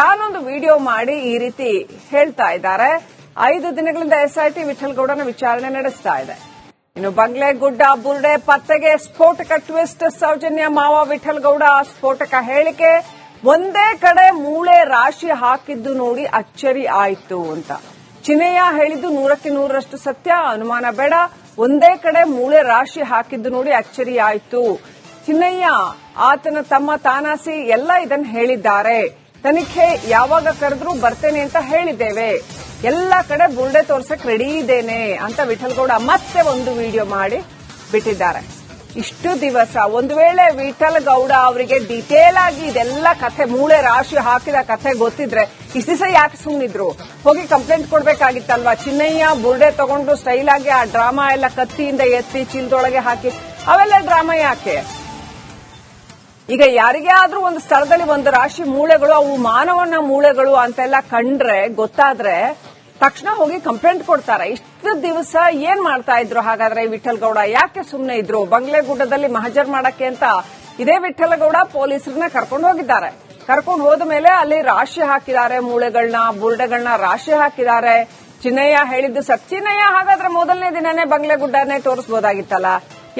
ತಾನೊಂದು video ಮಾಡಿ ಈ ರೀತಿ ಹೇಳ್ತಾ ಇದ್ದಾರೆ. ಐದು ದಿನಗಳಿಂದ ಎಸ್ಐಟಿ ವಿಠಲ್ಗೌಡನ ವಿಚಾರಣೆ ನಡೆಸ್ತಾ ಇದೆ. ಇನ್ನು ಬಂಗ್ಲೆಗುಡ್ಡ ಬುರ್ಡೆ, ಪತ್ತೆಗೆ ಸ್ಫೋಟಕ ಟ್ವಿಸ್ಟ್, ಸೌಜನ್ಯ ಮಾವ ವಿಠಲ್ಗೌಡ ಸ್ಫೋಟಕ ಹೇಳಿಕೆ. ಒಂದೇ ಕಡೆ ಮೂಳೆ ರಾಶಿ ಹಾಕಿದ್ದು ನೋಡಿ ಅಚ್ಚರಿ ಆಯಿತು ಅಂತ. ಚಿನ್ನಯ್ಯ ಹೇಳಿದ್ದು ನೂರಕ್ಕೆ ನೂರರಷ್ಟು ಸತ್ಯ, ಅನುಮಾನ ಬೇಡ. ಒಂದೇ ಕಡೆ ಮೂಳೆ ರಾಶಿ ಹಾಕಿದ್ದು ನೋಡಿ ಅಚ್ಚರಿ ಆಯಿತು. ಚಿನ್ನಯ್ಯ ಆತನ ತಮ್ಮ ತಾನಾಸಿ ಎಲ್ಲ ಇದನ್ನ ಹೇಳಿದ್ದಾರೆ. ತನಿಖೆ ಯಾವಾಗ ಕರೆದ್ರೂ ಬರ್ತೇನೆ ಅಂತ ಹೇಳಿದ್ದೇವೆ. ಎಲ್ಲ ಕಡೆ ಬುರುಡೆ ತೋರ್ಸಕ್ ರೆಡಿ ಇದ್ದೇನೆ ಅಂತ ವಿಠಲ್ಗೌಡ ಮತ್ತೆ ಒಂದು ವಿಡಿಯೋ ಮಾಡಿ ಬಿಟ್ಟಿದ್ದಾರೆ. ಇಷ್ಟು ದಿವಸ ಒಂದು ವೇಳೆ ವಿಠಲ್ ಗೌಡ ಅವರಿಗೆ ಡಿಟೇಲ್ ಆಗಿ ಇದೆಲ್ಲ ಕಥೆ, ಮೂಳೆ ರಾಶಿ ಹಾಕಿದ ಕಥೆ ಗೊತ್ತಿದ್ರೆ ಇಸಿಸ ಯಾಕೆ ಸುಮ್ಮನಿದ್ರು ಹೋಗಿ ಕಂಪ್ಲೇಂಟ್ ಕೊಡ್ಬೇಕಾಗಿತ್ತಲ್ವಾ? ಚಿನ್ನಯ್ಯ ಬುರ್ಡೆ ತಗೊಂಡು ಸ್ಟೈಲ್ ಆಗಿ ಆ ಡ್ರಾಮಾ ಎಲ್ಲ ಕತ್ತಿಯಿಂದ ಎತ್ತಿ ಚೀಲದೊಳಗೆ ಹಾಕಿ, ಅವೆಲ್ಲ ಡ್ರಾಮಾ ಯಾಕೆ? ಈಗ ಯಾರಿಗೇ ಆದ್ರೂ ಒಂದು ಸ್ಥಳದಲ್ಲಿ ಒಂದು ರಾಶಿ ಮೂಳೆಗಳು, ಅವು ಮಾನವನ ಮೂಳೆಗಳು ಅಂತೆಲ್ಲ ಕಂಡ್ರೆ, ಗೊತ್ತಾದ್ರೆ ತಕ್ಷಣ ಹೋಗಿ ಕಂಪ್ಲೇಂಟ್ ಕೊಡ್ತಾರೆ. ಇಷ್ಟು ದಿವಸ ಏನ್ ಮಾಡ್ತಾ ಇದ್ರು? ಹಾಗಾದ್ರೆ ಈ ವಿಠಲ್ ಗೌಡ ಯಾಕೆ ಸುಮ್ನೆ ಇದ್ರು? ಬಂಗ್ಲೆಗುಡ್ಡದಲ್ಲಿ ಮಹಜರ್ ಮಾಡಕ್ಕೆ ಅಂತ ಇದೇ ವಿಠಲಗೌಡ ಪೊಲೀಸರನ್ನ ಕರ್ಕೊಂಡು ಹೋಗಿದ್ದಾರೆ. ಕರ್ಕೊಂಡು ಹೋದ ಮೇಲೆ ಅಲ್ಲಿ ರಾಶಿ ಹಾಕಿದ್ದಾರೆ ಮೂಳೆಗಳನ್ನ ಬುರ್ಡೆಗಳನ್ನ ರಾಶಿ ಹಾಕಿದ್ದಾರೆ. ಚಿನ್ನಯ್ಯ ಹೇಳಿದ್ದು ಸತ್ ಚಿನ್ನಯ್ಯ ಹಾಗಾದ್ರೆ ಮೊದಲನೇ ದಿನನೇ ಬಂಗ್ಲೆಗುಡ್ಡನೇ ತೋರಿಸಬಹುದಾಗಿತ್ತಲ್ಲ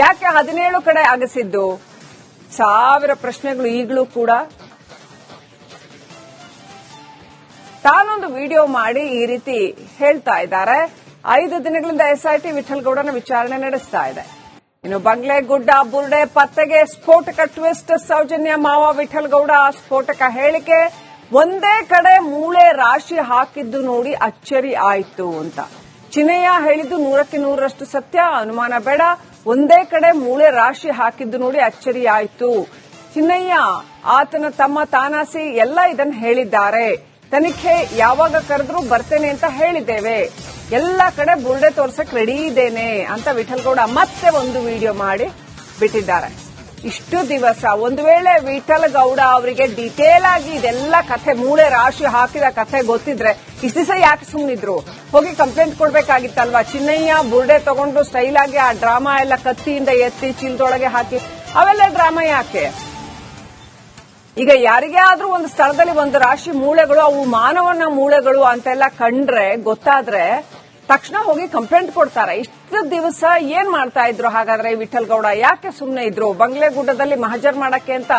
ಯಾಕೆ ಹದಿನೇಳು ಕಡೆ ಅಗಸಿದ್ದು ಸಾವಿರ ಪ್ರಶ್ನೆಗಳು ಈಗಲೂ ಕೂಡ ತಾನೊಂದು ವಿಡಿಯೋ ಮಾಡಿ ಈ ರೀತಿ ಹೇಳ್ತಾ ಇದ್ದಾರೆ. ಐದು ದಿನಗಳಿಂದ ಎಸ್ಐಟಿ ವಿಠಲ್ಗೌಡನ ವಿಚಾರಣೆ ನಡೆಸ್ತಾ ಇದೆ. ಇನ್ನು ಬಂಗ್ಲೆಗುಡ್ಡ ಬುರ್ಡೆ ಪತ್ತೆಗೆ ಸ್ಫೋಟಕ ಟ್ವಿಸ್ಟ್ ಸೌಜನ್ಯ ಮಾವ ವಿಠಲ್ಗೌಡ ಸ್ಫೋಟಕ ಹೇಳಿಕೆ. ಒಂದೇ ಕಡೆ ಮೂಳೆ ರಾಶಿ ಹಾಕಿದ್ದು ನೋಡಿ ಅಚ್ಚರಿ ಆಯಿತು ಅಂತ. ಚಿನ್ನಯ್ಯ ಹೇಳಿದ್ದು ನೂರಕ್ಕೆ ನೂರರಷ್ಟು ಸತ್ಯ, ಅನುಮಾನ ಬೇಡ. ಒಂದೇ ಕಡೆ ಮೂಳೆ ರಾಶಿ ಹಾಕಿದ್ದು ನೋಡಿ ಅಚ್ಚರಿ ಆಯಿತು ಚಿನ್ನಯ್ಯ ಆತನ ತಮ್ಮ ತಾನಾಸಿ ಎಲ್ಲ ಇದನ್ನು ಹೇಳಿದ್ದಾರೆ. ತನಿಖೆ ಯಾವಾಗ ಕರೆದ್ರೂ ಬರ್ತೇನೆ ಅಂತ ಹೇಳಿದ್ದೇವೆ. ಎಲ್ಲ ಕಡೆ ಬುರ್ಡೆ ತೋರ್ಸಕ್ ರೆಡಿ ಇದ್ದೇನೆ ಅಂತ ವಿಠಲ್ಗೌಡ ಮತ್ತೆ ಒಂದು ವಿಡಿಯೋ ಮಾಡಿ ಬಿಟ್ಟಿದ್ದಾರೆ. ಇಷ್ಟು ದಿವಸ ಒಂದು ವೇಳೆ ವಿಠಲ್ ಗೌಡ ಅವರಿಗೆ ಡಿಟೇಲ್ ಆಗಿ ಇದೆಲ್ಲ ಕಥೆ, ಮೂಳೆ ರಾಶಿ ಹಾಕಿದ ಕಥೆ ಗೊತ್ತಿದ್ರೆ ಇಷ್ಟು ದಿವಸ ಯಾಕೆ ಸುಮ್ಮನಿದ್ರು ಹೋಗಿ ಕಂಪ್ಲೇಂಟ್ ಕೊಡ್ಬೇಕಾಗಿತ್ತಲ್ವಾ? ಚಿನ್ನಯ್ಯ ಬುರ್ಡೆ ತಗೊಂಡು ಸ್ಟೈಲ್ ಆಗಿ ಆ ಡ್ರಾಮಾ ಎಲ್ಲ ಕತ್ತಿಯಿಂದ ಎತ್ತಿ ಚೀಲದೊಳಗೆ ಹಾಕಿ. ಅವೆಲ್ಲ ಡ್ರಾಮಾ ಯಾಕೆ? ಈಗ ಯಾರಿಗೇ ಆದ್ರೂ ಒಂದು ಸ್ಥಳದಲ್ಲಿ ಒಂದು ರಾಶಿ ಮೂಳೆಗಳು, ಅವು ಮಾನವನ ಮೂಳೆಗಳು ಅಂತೆಲ್ಲ ಕಂಡ್ರೆ, ಗೊತ್ತಾದ್ರೆ ತಕ್ಷಣ ಹೋಗಿ ಕಂಪ್ಲೇಂಟ್ ಕೊಡ್ತಾರೆ. ಇಷ್ಟು ದಿವಸ ಏನ್ ಮಾಡ್ತಾ ಇದ್ರು? ಹಾಗಾದ್ರೆ ಈ ವಿಠಲ್ ಗೌಡ ಯಾಕೆ ಸುಮ್ನೆ ಇದ್ರು? ಬಂಗ್ಲೆಗುಡ್ಡದಲ್ಲಿ ಮಹಜರ್ ಮಾಡಕ್ಕೆ ಅಂತ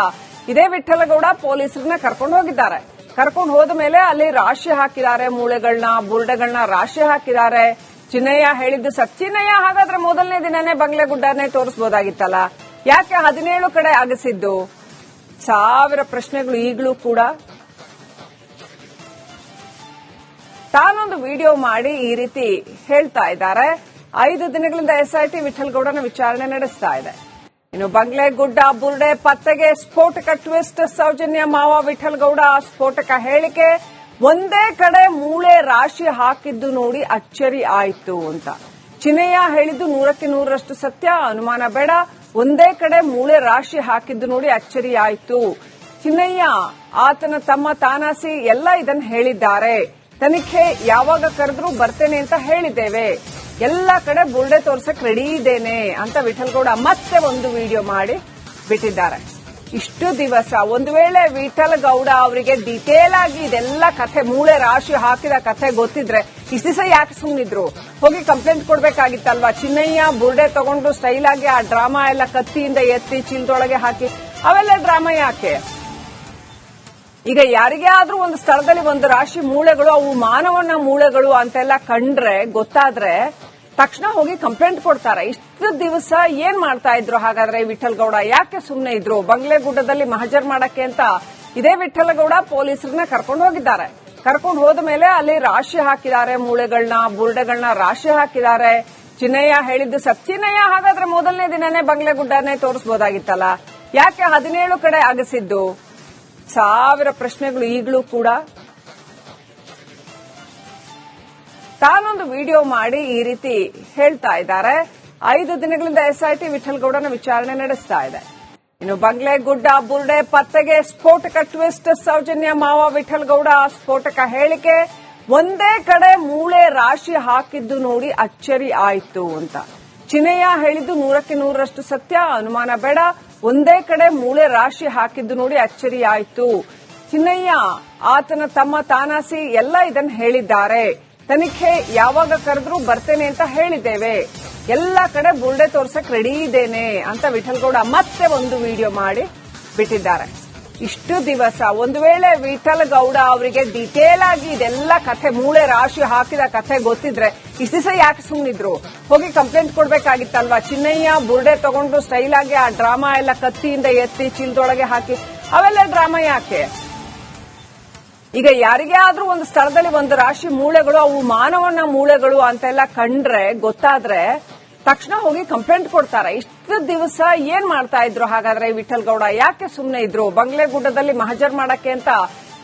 ಇದೇ ವಿಠಲಗೌಡ ಪೊಲೀಸರನ್ನ ಕರ್ಕೊಂಡು ಹೋಗಿದ್ದಾರೆ. ಕರ್ಕೊಂಡು ಹೋದ ಮೇಲೆ ಅಲ್ಲಿ ರಾಶಿ ಹಾಕಿದ್ದಾರೆ ಮೂಳೆಗಳನ್ನ ಬುರ್ಡೆಗಳನ್ನ ರಾಶಿ ಹಾಕಿದ್ದಾರೆ. ಚಿನ್ನಯ್ಯ ಹೇಳಿದ್ದು ಸತ್ ಚಿನ್ನಯ್ಯ ಹಾಗಾದ್ರೆ ಮೊದಲನೇ ದಿನನೇ ಬಂಗ್ಲೆಗುಡ್ಡನೇ ತೋರಿಸಬಹುದಾಗಿತ್ತಲ್ಲ ಯಾಕೆ ಹದಿನೇಳು ಕಡೆ ಅಗಸಿದ್ದು ಸಾವಿರ ಪ್ರಶ್ನೆಗಳು ಈಗಲೂ ಕೂಡ ತಾನೊಂದು ವಿಡಿಯೋ ಮಾಡಿ ಈ ರೀತಿ ಹೇಳ್ತಾ ಇದ್ದಾರೆ. ಐದು ದಿನಗಳಿಂದ ಎಸ್ಐಟಿ ವಿಠಲ್ಗೌಡನ ವಿಚಾರಣೆ ನಡೆಸ್ತಾ ಇದೆ. ಇನ್ನು ಬಂಗ್ಲೆ ಗುಡ್ಡ ಬುರ್ಡೆ ಪತ್ತೆಗೆ ಸ್ಫೋಟಕ ಟ್ವಿಸ್ಟ್ ಸೌಜನ್ಯ ಮಾವ ವಿಠಲ್ಗೌಡ ಸ್ಫೋಟಕ ಹೇಳಿಕೆ. ಒಂದೇ ಕಡೆ ಮೂಳೆ ರಾಶಿ ಹಾಕಿದ್ದು ನೋಡಿ ಅಚ್ಚರಿ ಆಯಿತು ಅಂತ. ಚಿನಯ್ಯ ಹೇಳಿದ್ದು ನೂರಕ್ಕೆ ನೂರರಷ್ಟು ಸತ್ಯ, ಅನುಮಾನ ಬೇಡ. ಒಂದೇ ಕಡೆ ಮೂಳೆ ರಾಶಿ ಹಾಕಿದ್ದು ನೋಡಿ ಅಚ್ಚರಿ ಆಯಿತು. ಚಿನ್ನಯ್ಯ ಆತನ ತಮ್ಮ ತಾನಾಸಿ ಎಲ್ಲ ಇದನ್ನು ಹೇಳಿದ್ದಾರೆ. ತನಿಖೆ ಯಾವಾಗ ಕರೆದ್ರು ಬರ್ತೇನೆ ಅಂತ ಹೇಳಿದ್ದೇವೆ. ಎಲ್ಲ ಕಡೆ ಬುರ್ಡೆ ತೋರ್ಸಕ್ ರೆಡಿ ಇದ್ದೇನೆ ಅಂತ ವಿಠಲ್ಗೌಡ ಮತ್ತೆ ಒಂದು ವಿಡಿಯೋ ಮಾಡಿ ಬಿಟ್ಟಿದ್ದಾರೆ. ಇಷ್ಟು ದಿವಸ ಒಂದು ವೇಳೆ ವಿಠಲ್ ಗೌಡ ಅವರಿಗೆ ಡೀಟೇಲ್ ಆಗಿ ಇದೆಲ್ಲ ಕಥೆ, ಮೂಳೆ ರಾಶಿ ಹಾಕಿದ ಕಥೆ ಗೊತ್ತಿದ್ರೆ ಇಷ್ಟು ದಿವಸ ಯಾಕೆ ಸುಮ್ಮನಿದ್ರು ಹೋಗಿ ಕಂಪ್ಲೇಂಟ್ ಕೊಡ್ಬೇಕಾಗಿತ್ತಲ್ವಾ? ಚಿನ್ನಯ್ಯ ಬುರ್ಡೆ ತಗೊಂಡು ಸ್ಟೈಲ್ ಆಗಿ ಆ ಡ್ರಾಮಾ ಎಲ್ಲ ಕತ್ತಿಯಿಂದ ಎತ್ತಿ ಚೀಲದೊಳಗೆ ಹಾಕಿ, ಅವೆಲ್ಲ ಡ್ರಾಮಾ ಯಾಕೆ? ಈಗ ಯಾರಿಗೇ ಆದ್ರೂ ಒಂದು ಸ್ಥಳದಲ್ಲಿ ಒಂದು ರಾಶಿ ಮೂಳೆಗಳು, ಅವು ಮಾನವನ ಮೂಳೆಗಳು ಅಂತೆಲ್ಲ ಕಂಡ್ರೆ, ಗೊತ್ತಾದ್ರೆ ತಕ್ಷಣ ಹೋಗಿ ಕಂಪ್ಲೇಂಟ್ ಕೊಡ್ತಾರೆ. ಇಷ್ಟು ದಿವಸ ಏನ್ ಮಾಡ್ತಾ ಇದ್ರು? ಹಾಗಾದ್ರೆ ವಿಠಲ್ ಗೌಡ ಯಾಕೆ ಸುಮ್ನೆ ಇದ್ರು? ಬಂಗ್ಲೆಗುಡ್ಡದಲ್ಲಿ ಮಹಜರ್ ಮಾಡಕ್ಕೆ ಅಂತ ಇದೇ ವಿಠಲಗೌಡ ಪೊಲೀಸರನ್ನ ಕರ್ಕೊಂಡು ಹೋಗಿದ್ದಾರೆ. ಕರ್ಕೊಂಡು ಹೋದ ಮೇಲೆ ಅಲ್ಲಿ ರಾಶಿ ಹಾಕಿದ್ದಾರೆ ಮೂಳೆಗಳನ್ನ ಬುರ್ಡೆಗಳನ್ನ ರಾಶಿ ಹಾಕಿದ್ದಾರೆ. ಚಿನ್ನಯ್ಯ ಹೇಳಿದ್ದು ಸತ್ ಚಿನ್ನಯ್ಯ ಹಾಗಾದ್ರೆ ಮೊದಲನೇ ದಿನನೇ ಬಂಗ್ಲೆಗುಡ್ಡನೇ ತೋರಿಸಬಹುದಾಗಿತ್ತಲ್ಲ ಯಾಕೆ ಹದಿನೇಳು ಕಡೆ ಅಗಸಿದ್ದು? ಸಾವಿರ ಪ್ರಶ್ನೆಗಳು ಈಗಲೂ ಕೂಡ ತಾನೊಂದು ವಿಡಿಯೋ ಮಾಡಿ ಈ ರೀತಿ ಹೇಳ್ತಾ ಇದ್ದಾರೆ. ಐದು ದಿನಗಳಿಂದ ಎಸ್ಐಟಿ ವಿಠಲ್ಗೌಡನ ವಿಚಾರಣೆ ನಡೆಸ್ತಾ ಇದೆ. ಇನ್ನು ಬಂಗ್ಲೆಗುಡ್ಡ ಬುರ್ಡೆ, ಪತ್ತೆಗೆ ಸ್ಫೋಟಕ ಟ್ವಿಸ್ಟ್, ಸೌಜನ್ಯ ಮಾವ ವಿಠಲ್ಗೌಡ ಸ್ಫೋಟಕ ಹೇಳಿಕೆ. ಒಂದೇ ಕಡೆ ಮೂಳೆ ರಾಶಿ ಹಾಕಿದ್ದು ನೋಡಿ ಅಚ್ಚರಿ ಆಯಿತು ಅಂತ. ಚಿನಯ್ಯ ಹೇಳಿದ್ದು ನೂರಕ್ಕೆ ನೂರರಷ್ಟು ಸತ್ಯ, ಅನುಮಾನ ಬೇಡ. ಒಂದೇ ಕಡೆ ಮೂಳೆ ರಾಶಿ ಹಾಕಿದ್ದು ನೋಡಿ ಅಚ್ಚರಿ ಆಯಿತು. ಚಿನ್ನಯ್ಯ, ಆತನ ತಮ್ಮ ತಾನಾಸಿ ಎಲ್ಲ ಇದನ್ನ ಹೇಳಿದ್ದಾರೆ. ತನಿಖೆ ಯಾವಾಗ ಕರೆದ್ರು ಬರ್ತೇನೆ ಅಂತ ಹೇಳಿದ್ದೇವೆ. ಎಲ್ಲ ಕಡೆ ಬುಲ್ಡೆ ತೋರ್ಸಕ್ ರೆಡಿ ಇದ್ದೇನೆ ಅಂತ ವಿಠಲ್ಗೌಡ ಮತ್ತೆ ಒಂದು ವಿಡಿಯೋ ಮಾಡಿ ಬಿಟ್ಟಿದ್ದಾರೆ. ಇಷ್ಟು ದಿವಸ ಒಂದು ವೇಳೆ ವಿಠಲ್ ಗೌಡ ಅವರಿಗೆ ಡಿಟೇಲ್ ಆಗಿ ಇದೆಲ್ಲ ಕಥೆ, ಮೂಳೆ ರಾಶಿ ಹಾಕಿದ ಕಥೆ ಗೊತ್ತಿದ್ರೆ ಇಷ್ಟು ದಿವಸ ಯಾಕೆ ಸುಮ್ಮನಿದ್ರು ಹೋಗಿ ಕಂಪ್ಲೇಂಟ್ ಕೊಡ್ಬೇಕಾಗಿತ್ತಲ್ವಾ? ಚಿನ್ನಯ್ಯ ಬುರ್ಡೆ ತಗೊಂಡು ಸ್ಟೈಲ್ ಆಗಿ ಆ ಡ್ರಾಮಾ ಎಲ್ಲ ಕತ್ತಿಯಿಂದ ಎತ್ತಿ ಚೀಲದೊಳಗೆ ಹಾಕಿ. ಅವೆಲ್ಲ ಡ್ರಾಮಾ ಯಾಕೆ? ಈಗ ಯಾರಿಗೇ ಆದ್ರೂ ಒಂದು ಸ್ಥಳದಲ್ಲಿ ಒಂದು ರಾಶಿ ಮೂಳೆಗಳು, ಅವು ಮಾನವನ ಮೂಳೆಗಳು ಅಂತೆಲ್ಲ ಕಂಡ್ರೆ, ಗೊತ್ತಾದ್ರೆ ತಕ್ಷಣ ಹೋಗಿ ಕಂಪ್ಲೇಂಟ್ ಕೊಡ್ತಾರೆ. ಇಷ್ಟು ದಿವಸ ಏನ್ ಮಾಡ್ತಾ ಇದ್ರು ಹಾಗಾದ್ರೆ ವಿಠಲ್ ಗೌಡ? ಯಾಕೆ ಸುಮ್ನೆ ಇದ್ರು? ಬಂಗ್ಲೆಗುಡ್ಡದಲ್ಲಿ ಮಹಜರ್ ಮಾಡಕ್ಕೆ ಅಂತ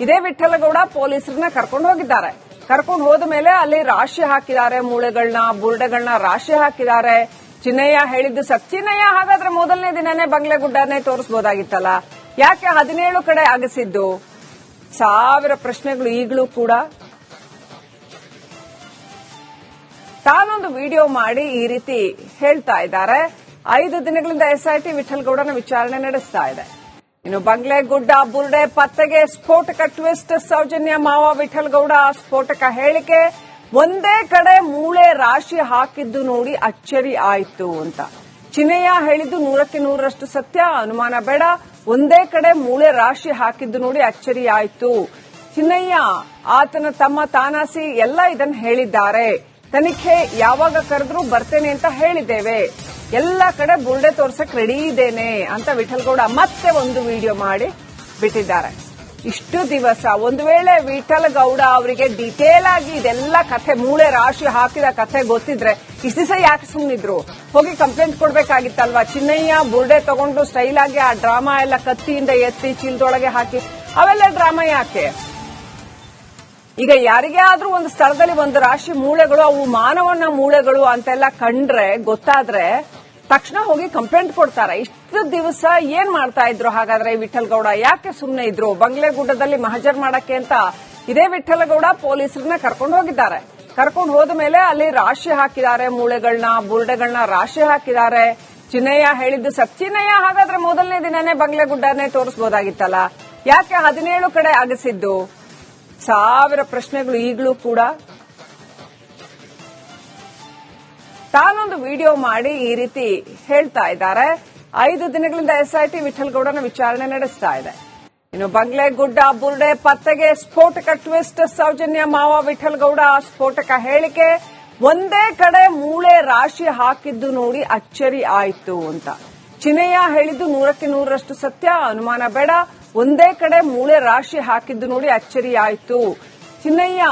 ಇದೇ ವಿಠಲ್ ಗೌಡ ಪೊಲೀಸರನ್ನ ಕರ್ಕೊಂಡು ಹೋಗಿದ್ದಾರೆ. ಕರ್ಕೊಂಡು ಹೋದ ಮೇಲೆ ಅಲ್ಲಿ ರಾಶಿ ಹಾಕಿದ್ದಾರೆ ಮೂಳೆಗಳನ್ನ ಬುರುಡೆಗಳನ್ನ ರಾಶಿ ಹಾಕಿದ್ದಾರೆ. ಚಿನ್ನಯ್ಯ ಹೇಳಿದ್ದು ಸತ್ ಚಿನ್ನಯ್ಯ ಹಾಗಾದ್ರೆ ಮೊದಲನೇ ದಿನನೇ ಬಂಗ್ಲೆಗುಡ್ಡನೇ ತೋರಿಸಬಹುದಾಗಿತ್ತಲ್ಲ ಯಾಕೆ ಹದಿನೇಳು ಕಡೆ ಅಗಸಿದ್ದು? ಸಾವಿರ ಪ್ರಶ್ನೆಗಳು ಈಗಲೂ ಕೂಡ. ತಾನೊಂದು ವಿಡಿಯೋ ಮಾಡಿ ಈ ರೀತಿ ಹೇಳ್ತಾ ಇದ್ದಾರೆ. ಐದು ದಿನಗಳಿಂದ ಎಸ್ಐಟಿ ವಿಠಲ್ಗೌಡನ ವಿಚಾರಣೆ ನಡೆಸ್ತಾ ಇದೆ. ಇನ್ನು ಬಂಗ್ಲೆಗುಡ್ಡ ಬುರ್ಡೆ ಪತ್ತೆಗೆ ಸ್ಫೋಟಕ ಟ್ವಿಸ್ಟ್ ಸೌಜನ್ಯ ಮಾವ ವಿಠಲ್ಗೌಡ. ಸ್ಫೋಟಕ ಹೇಳಿಕೆ, ಒಂದೇ ಕಡೆ ಮೂಳೆ ರಾಶಿ ಹಾಕಿದ್ದು ನೋಡಿ ಅಚ್ಚರಿ ಆಯಿತು ಅಂತ. ಚಿನ್ನಯ್ಯ ಹೇಳಿದ್ದು ನೂರಕ್ಕೆ ನೂರರಷ್ಟು ಸತ್ಯ, ಅನುಮಾನ ಬೇಡ. ಒಂದೇ ಕಡೆ ಮೂಳೆ ರಾಶಿ ಹಾಕಿದ್ದು ನೋಡಿ ಅಚ್ಚರಿ ಆಯಿತು. ಚಿನ್ನಯ್ಯ ಆತನ ತಮ್ಮ ತಾನಾಸಿ ಎಲ್ಲ ಇದನ್ನು ಹೇಳಿದ್ದಾರೆ. ತನಿಖೆ ಯಾವಾಗ ಕರೆದ್ರೂ ಬರ್ತೇನೆ ಅಂತ ಹೇಳಿದ್ದೇವೆ. ಎಲ್ಲ ಕಡೆ ಬುರ್ಡೆ ತೋರ್ಸಕ್ ರೆಡಿ ಇದ್ದೇನೆ ಅಂತ ವಿಠಲ್ಗೌಡ ಮತ್ತೆ ಒಂದು ವಿಡಿಯೋ ಮಾಡಿ ಬಿಟ್ಟಿದ್ದಾರೆ. ಇಷ್ಟು ದಿವಸ ಒಂದು ವೇಳೆ ವಿಠಲ್ ಗೌಡ ಅವರಿಗೆ ಡಿಟೇಲ್ ಆಗಿ ಇದೆಲ್ಲ ಕಥೆ, ಮೂಳೆ ರಾಶಿ ಹಾಕಿದ ಕಥೆ ಗೊತ್ತಿದ್ರೆ ಇಷ್ಟು ದಿವಸ ಯಾಕೆ ಸುಮ್ಮನಿದ್ರು ಹೋಗಿ ಕಂಪ್ಲೇಂಟ್ ಕೊಡ್ಬೇಕಾಗಿತ್ತಲ್ವಾ? ಚಿನ್ನಯ್ಯ ಬುರ್ಡೆ ತಗೊಂಡು ಸ್ಟೈಲ್ ಆಗಿ ಆ ಡ್ರಾಮಾ ಎಲ್ಲ ಕತ್ತಿಯಿಂದ ಎತ್ತಿ ಚೀಲದೊಳಗೆ ಹಾಕಿ. ಅವೆಲ್ಲ ಡ್ರಾಮಾ ಯಾಕೆ? ಈಗ ಯಾರಿಗೇ ಆದ್ರೂ ಒಂದು ಸ್ಥಳದಲ್ಲಿ ಒಂದು ರಾಶಿ ಮೂಳೆಗಳು, ಅವು ಮಾನವನ ಮೂಳೆಗಳು ಅಂತೆಲ್ಲ ಕಂಡ್ರೆ, ಗೊತ್ತಾದ್ರೆ ತಕ್ಷಣ ಹೋಗಿ ಕಂಪ್ಲೇಂಟ್ ಕೊಡ್ತಾರೆ. ಇಷ್ಟು ದಿವಸ ಏನ್ ಮಾಡ್ತಾ ಇದ್ರು? ಹಾಗಾದ್ರೆ ವಿಠಲ್ ಗೌಡ ಯಾಕೆ ಸುಮ್ನೆ ಇದ್ರು? ಬಂಗ್ಲೆಗುಡ್ಡದಲ್ಲಿ ಮಹಜರ್ ಮಾಡಕ್ಕೆ ಅಂತ ಇದೇ ವಿಠಲಗೌಡ ಪೊಲೀಸರನ್ನ ಕರ್ಕೊಂಡು ಹೋಗಿದ್ದಾರೆ. ಕರ್ಕೊಂಡು ಹೋದ ಮೇಲೆ ಅಲ್ಲಿ ರಾಶಿ ಹಾಕಿದ್ದಾರೆ ಮೂಳೆಗಳನ್ನ ಬುರುಡೆಗಳನ್ನ ರಾಶಿ ಹಾಕಿದ್ದಾರೆ. ಚಿನ್ನಯ್ಯ ಹೇಳಿದ್ದು ಸತ್ ಚಿನ್ನಯ್ಯ ಹಾಗಾದ್ರೆ ಮೊದಲನೇ ದಿನನೇ ಬಂಗ್ಲೆಗುಡ್ಡನೇ ತೋರಿಸಬಹುದಾಗಿತ್ತಲ್ಲ ಯಾಕೆ ಹದಿನೇಳು ಕಡೆ ಅಗಸಿದ್ದು ಸಾವಿರ ಪ್ರಶ್ನೆಗಳು ಈಗಲೂ ಕೂಡ ತಾನೊಂದು ವಿಡಿಯೋ ಮಾಡಿ ಈ ರೀತಿ ಹೇಳ್ತಾ ಇದ್ದಾರೆ. ಐದು ದಿನಗಳಿಂದ ಎಸ್ಐಟಿ ವಿಠಲ್ಗೌಡನ ವಿಚಾರಣೆ ನಡೆಸ್ತಾ ಇದೆ. ಇನ್ನು ಬಂಗ್ಲೆ, ಗುಡ್ಡ, ಬುರ್ಡೆ, ಪತ್ತೆಗೆ ಸ್ಫೋಟಕ ಟ್ವಿಸ್ಟ್, ಸೌಜನ್ಯ ಮಾವ ವಿಠಲ್ಗೌಡ ಸ್ಫೋಟಕ ಹೇಳಿಕೆ. ಒಂದೇ ಕಡೆ ಮೂಳೆ ರಾಶಿ ಹಾಕಿದ್ದು ನೋಡಿ ಅಚ್ಚರಿ ಆಯಿತು ಅಂತ. ಚಿನ್ನಯ್ಯ ಹೇಳಿದ್ದು ನೂರಕ್ಕೆ ನೂರರಷ್ಟು ಸತ್ಯ, ಅನುಮಾನ ಬೇಡ. ಒಂದೇ ಕಡೆ ಮೂಳೆ ರಾಶಿ ಹಾಕಿದ್ದು ನೋಡಿ ಅಚ್ಚರಿ ಆಯಿತು. ಚಿನ್ನಯ್ಯ